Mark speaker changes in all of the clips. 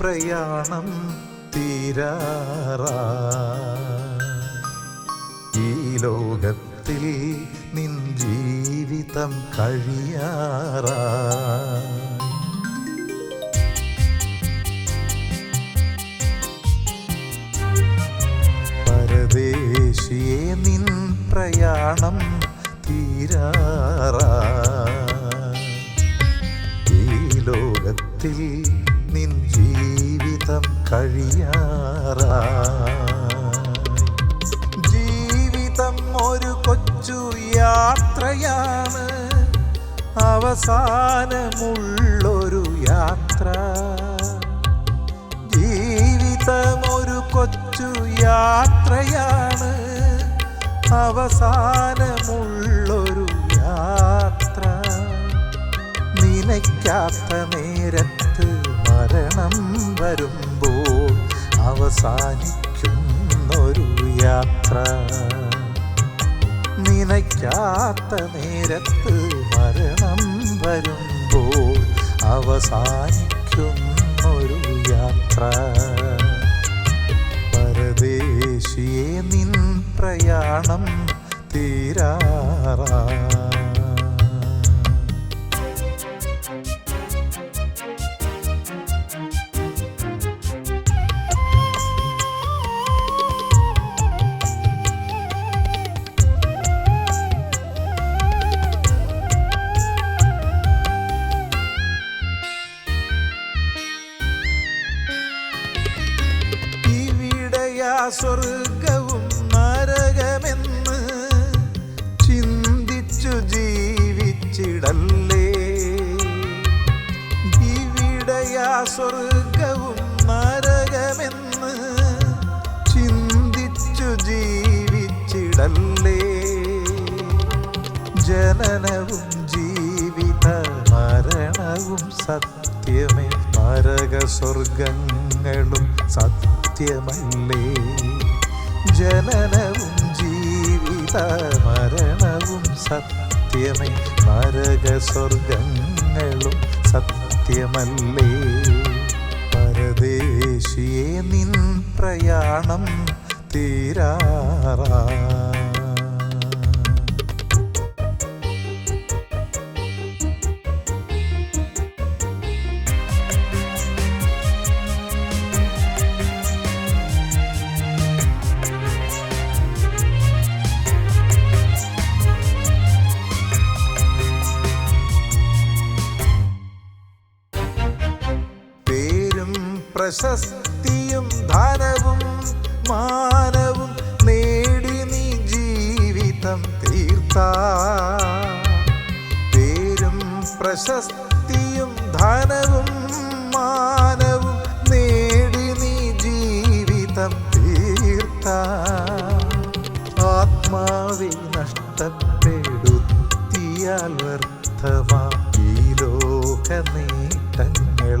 Speaker 1: പ്രയാണം തീരാറാ. ഈ ലോകത്തിൽ നിൻ ജീവിതം കഴിയാറാ. പരദേശിയെ നിൻ പ്രയാണം തീരാറാ. ഈ ലോകത്തിൽ നിൻ ജീവിതം കഴിയാറാ ജീവിതം ഒരു കൊച്ചു യാത്രയാണ്. അവസാനമുള്ളൊരു യാത്ര. ജീവിതം ഒരു കൊച്ചു യാത്രയാണ്. അവസാനമുള്ളൊരു യാത്ര. നിനയ്ക്കാത്ത നേരത്ത് മരണം വരുമ്പോൾ അവസാനിക്കുന്നൊരു യാത്ര. നിനയ്ക്കാത്ത നേരത്ത് മരണം വരുമ്പോൾ അവസാനിക്കുന്നൊരു യാത്ര. പരദേശിയെ നിൻ പ്രയാണം തീരാറാ സ്വർഗവും നരകമെന്ന് ചിന്തിച്ചു ജീവിച്ചിടല്ലേ? ജീവിടയാ സ്വർഗവും നരകമെന്ന് ചിന്തിച്ചു ജീവിച്ചിടല്ലേ? ജനനവും ജീവിത മരണവും സത്യമേ നരക സ്വർഗങ്ങളും സത്യമല്ലേ? ജനനവും ജീവിത മരണവും സത്യമേ. നരകസ്വർഗങ്ങളും സത്യമല്ലേ? പരദേശിയെ നിൻ പ്രയാണം തീരാറാ. പ്രശസ്തിയും ധനവും മാനവും നേടി നീ ജീവിതം തീർത്ത. പേരും പ്രശസ്തിയും ധനവും മാനവും നേടി നീ ജീവിതം തീർത്ത. ആത്മാവി നഷ്ടപ്പെടുത്തിയാൽ വ്യർത്ഥമാ ഈ ലോക നേട്ടങ്ങളെല്ലാം.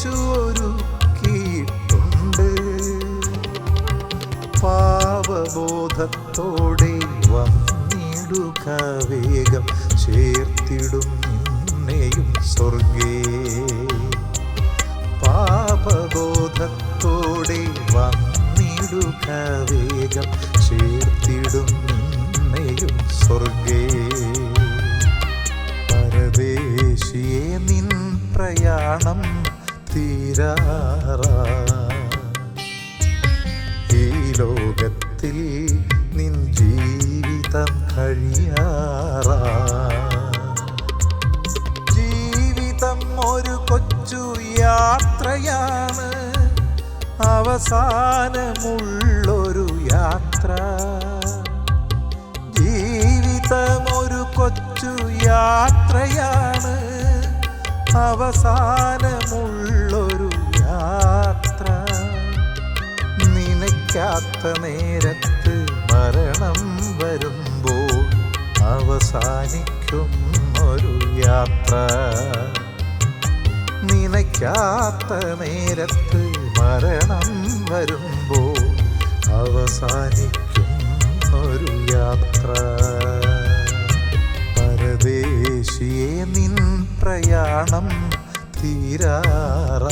Speaker 1: യേശു ഒരുക്കിയിട്ടുണ്ട്. പാവബോധത്തോടെ വന്നിടുക വേഗം. ചേർത്തിടും നിന്നെയും സ്വർഗേ പാപബോധത്തോടെ വന്നിടുക വേഗം. ചേർത്തിടും നിന്നെയും സ്വർഗേ തീരാറ. ഈ ലോകത്തിൽ നിൻ ജീവിതം കഴിയാറ. ജീവിതം ഒരു കൊച്ചു യാത്രയാണ്. അവസാനമുള്ളൊരു യാത്ര. ജീവിതം ഒരു കൊച്ചു യാത്രയാണ്. അവസാനമുള്ളൊരു യാത്ര. നിനയ്ക്കാത്ത നേരത്ത് മരണം വരുമ്പോൾ അവസാനിക്കും ഒരു യാത്ര. നിനയ്ക്കാത്ത നേരത്ത് മരണം വരുമ്പോൾ അവസാനിക്കും ഒരു യാത്ര. പരദേശിയെ നിൻ പ്രയാണം തീരാറ.